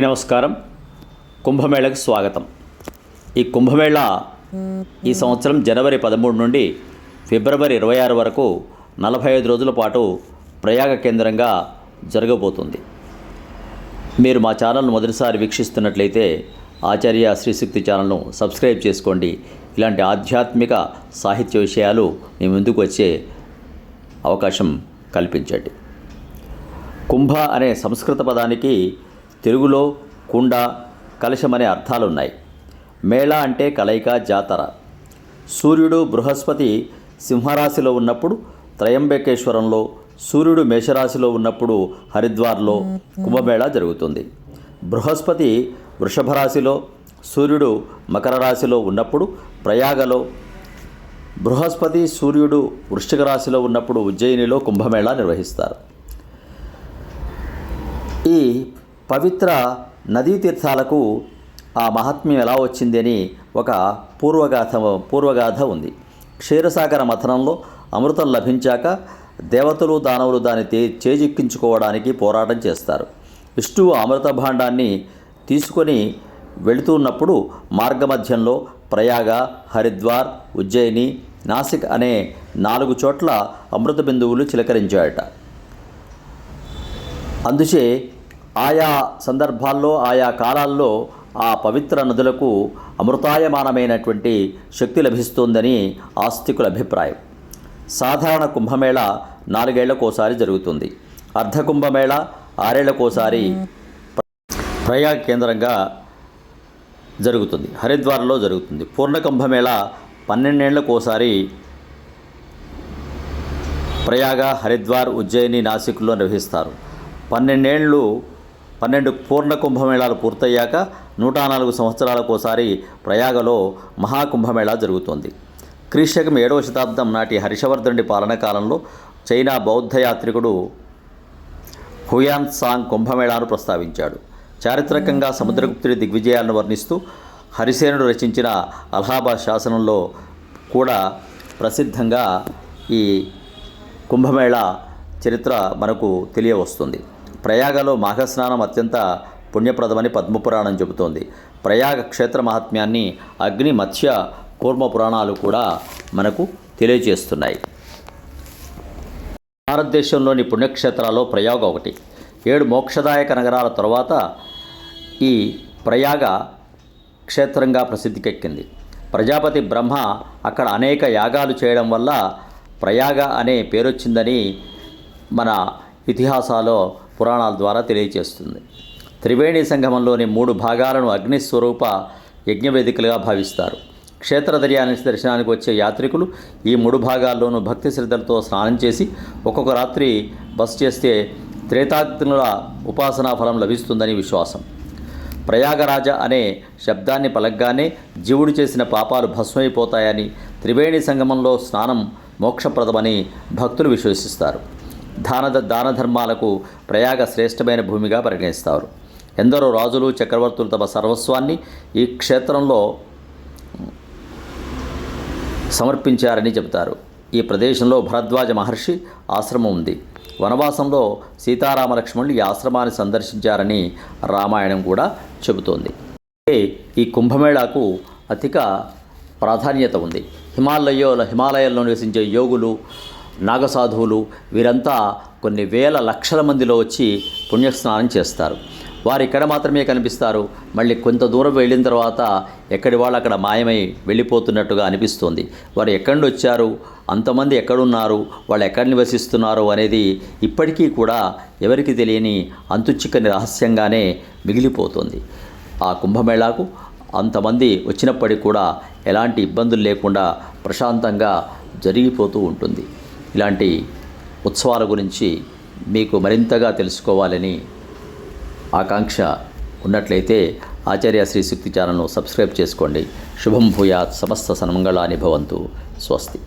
నమస్కారం. కుంభమేళకు స్వాగతం. ఈ కుంభమేళ ఈ సంవత్సరం జనవరి పదమూడు నుండి ఫిబ్రవరి ఇరవై ఆరు వరకు నలభై ఐదు రోజుల పాటు ప్రయాగ కేంద్రంగా జరగబోతుంది. మీరు మా ఛానల్ను మొదటిసారి వీక్షిస్తున్నట్లయితే ఆచార్య శ్రీశక్తి ఛానల్ను సబ్స్క్రైబ్ చేసుకోండి. ఇలాంటి ఆధ్యాత్మిక సాహిత్య విషయాలు మీ ముందుకు వచ్చే అవకాశం కల్పించండి. కుంభ అనే సంస్కృత పదానికి తెలుగులో కుండ కలశం అనే మేళ అంటే కలయిక జాతర. సూర్యుడు బృహస్పతి సింహరాశిలో ఉన్నప్పుడు త్రయంబకేశ్వరంలో సూర్యుడు మేషరాశిలో ఉన్నప్పుడు హరిద్వార్లో కుంభమేళా జరుగుతుంది. బృహస్పతి వృషభ రాశిలో సూర్యుడు మకర రాశిలో ఉన్నప్పుడు ప్రయాగలో బృహస్పతి సూర్యుడు వృశ్చిక రాశిలో ఉన్నప్పుడు ఉజ్జయినిలో కుంభమేళా నిర్వహిస్తారు. ఈ పవిత్ర నదీ తీర్థాలకు ఆ మహాత్మ్యం ఎలా వచ్చింది అని ఒక పూర్వగాథ పూర్వగాథ ఉంది. క్షీరసాగర మథనంలో అమృతం లభించాక దేవతలు దానవులు దాన్ని తే చేజిక్కించుకోవడానికి పోరాటం చేస్తారు. విష్ణువు అమృత భాండాన్ని తీసుకొని వెళుతున్నప్పుడు మార్గమధ్యంలో ప్రయాగ హరిద్వార్ ఉజ్జయిని నాసిక్ అనే నాలుగు చోట్ల అమృత బిందువులు చిలకరించాయట. అందుచే ఆయా సందర్భాల్లో ఆయా కాలాల్లో ఆ పవిత్ర నదులకు అమృతాయమానమైనటువంటి శక్తి లభిస్తుందని ఆస్తికుల అభిప్రాయం. సాధారణ కుంభమేళ నాలుగేళ్ళకోసారి జరుగుతుంది. అర్ధ కుంభమేళ ఆరేళ్ళకోసారి ప్రయాగ కేంద్రంగా జరుగుతుంది. హరిద్వార్లో జరుగుతుంది. పూర్ణ కుంభమేళ పన్నెండేళ్ళకోసారి ప్రయాగ హరిద్వార్ ఉజ్జయిని నాసిక్లో నిర్వహిస్తారు. పన్నెండేళ్ళు పన్నెండు పూర్ణ కుంభమేళాలు పూర్తయ్యాక నూట నాలుగు సంవత్సరాలకోసారి ప్రయాగలో మహాకుంభమేళా జరుగుతోంది. క్రీశకం ఏడవ శతాబ్దం నాటి హర్షవర్ధనుడి పాలన కాలంలో చైనా బౌద్ధ యాత్రికుడు హుయాన్ సాంగ్ కుంభమేళాను ప్రస్తావించాడు. చారిత్రకంగా సముద్రగుప్తుడి దిగ్విజయాలను వర్ణిస్తూ హరిసేనుడు రచించిన అలహాబాద్ శాసనంలో కూడా ప్రసిద్ధంగా ఈ కుంభమేళా చరిత్ర మనకు తెలియవస్తుంది. ప్రయాగలో మాఘస్నానం అత్యంత పుణ్యప్రదమని పద్మపురాణం చెబుతోంది. ప్రయాగ క్షేత్ర మహాత్మ్యాన్ని అగ్ని మత్స్య కూర్మ పురాణాలు కూడా మనకు తెలియజేస్తున్నాయి. భారతదేశంలోని పుణ్యక్షేత్రాల్లో ప్రయాగ ఒకటి. ఏడు మోక్షదాయక నగరాల తర్వాత ఈ ప్రయాగ క్షేత్రంగా ప్రసిద్ధికెక్కింది. ప్రజాపతి బ్రహ్మ అక్కడ అనేక యాగాలు చేయడం వల్ల ప్రయాగ అనే పేరొచ్చిందని మన ఇతిహాసాలో పురాణాల ద్వారా తెలియజేస్తుంది త్రివేణి సంగమంలోని మూడు భాగాలను అగ్నిస్వరూప యజ్ఞవేదికలుగా భావిస్తారు. క్షేత్ర దర్యానికి దర్శనానికి వచ్చే యాత్రికులు ఈ మూడు భాగాల్లోనూ భక్తి శ్రద్ధలతో స్నానం చేసి ఒక్కొక్క రాత్రి బస చేస్తే త్రేతాగ్నుల ఉపాసనా ఫలం లభిస్తుందని విశ్వాసం. ప్రయాగరాజ అనే శబ్దాన్ని పలగ్గానే జీవుడు చేసిన పాపాలు భస్మైపోతాయని త్రివేణి సంగమంలో స్నానం మోక్షప్రదమని భక్తులు విశ్వసిస్తారు. దాన దాన ధర్మాలకు ప్రయాగ శ్రేష్టమైన భూమిగా పరిగణిస్తారు. ఎందరో రాజులు చక్రవర్తులు తమ సర్వస్వాన్ని ఈ క్షేత్రంలో సమర్పించారని చెబుతారు. ఈ ప్రదేశంలో భరద్వాజ మహర్షి ఆశ్రమం ఉంది. వనవాసంలో సీతారామ లక్ష్మణులు ఈ ఆశ్రమాన్ని సందర్శించారని రామాయణం కూడా చెబుతోంది. ఈ కుంభమేళాకు అధిక ప్రాధాన్యత ఉంది. హిమాలయో హిమాలయాల్లో నివసించే యోగులు నాగసాధువులు వీరంతా కొన్ని వేల లక్షల మందిలో వచ్చి పుణ్యస్నానం చేస్తారు. వారు ఇక్కడ మాత్రమే కనిపిస్తారు. మళ్ళీ కొంత దూరం వెళ్ళిన తర్వాత ఎక్కడి వాళ్ళు అక్కడ మాయమై వెళ్ళిపోతున్నట్టుగా అనిపిస్తుంది. వారు ఎక్కడి వచ్చారు? అంతమంది ఎక్కడున్నారు? వాళ్ళు ఎక్కడ నివసిస్తున్నారు అనేది ఇప్పటికీ కూడా ఎవరికి తెలియని అంతుచిక్కని రహస్యంగానే మిగిలిపోతుంది. ఆ కుంభమేళాకు అంతమంది వచ్చినప్పటికీ కూడా ఎలాంటి ఇబ్బందులు లేకుండా ప్రశాంతంగా జరిగిపోతూ ఉంటుంది. ఇలాంటి ఉత్సవాల గురించి మీకు మరింతగా తెలుసుకోవాలని ఆకాంక్ష ఉన్నట్లయితే ఆచార్య శ్రీ శక్తి ఛానల్ను సబ్స్క్రైబ్ చేసుకోండి. శుభం భూయాత్ సమస్త సన్మంగళాని భవంతు. స్వస్తి.